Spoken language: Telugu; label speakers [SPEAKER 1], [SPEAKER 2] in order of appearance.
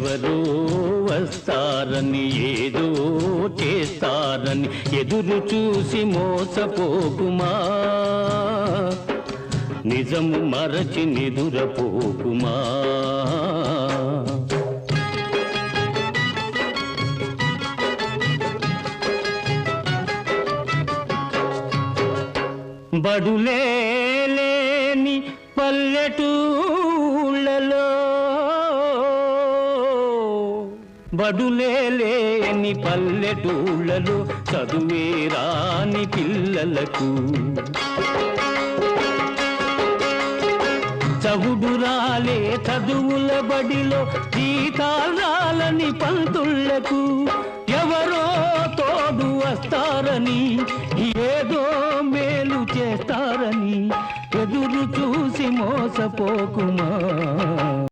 [SPEAKER 1] ఎవరో వస్తారని ఏదో చేస్తారని ఎదురు చూసి మోసపోకుమా? నిజము మరచి నిదురపోకుమా? బడులే లేని బడులే లేని పల్లెటూళ్ళలో చదువే రాని పిల్లలకు. చవుడు రాలే చదువుల బడిలో జీతాలు రాలని పంతుళ్ళకు ఎవరో తోడు వస్తారని ఏదో మేలు చేస్తారని ఎదురు చూసి మోసపోకుమా.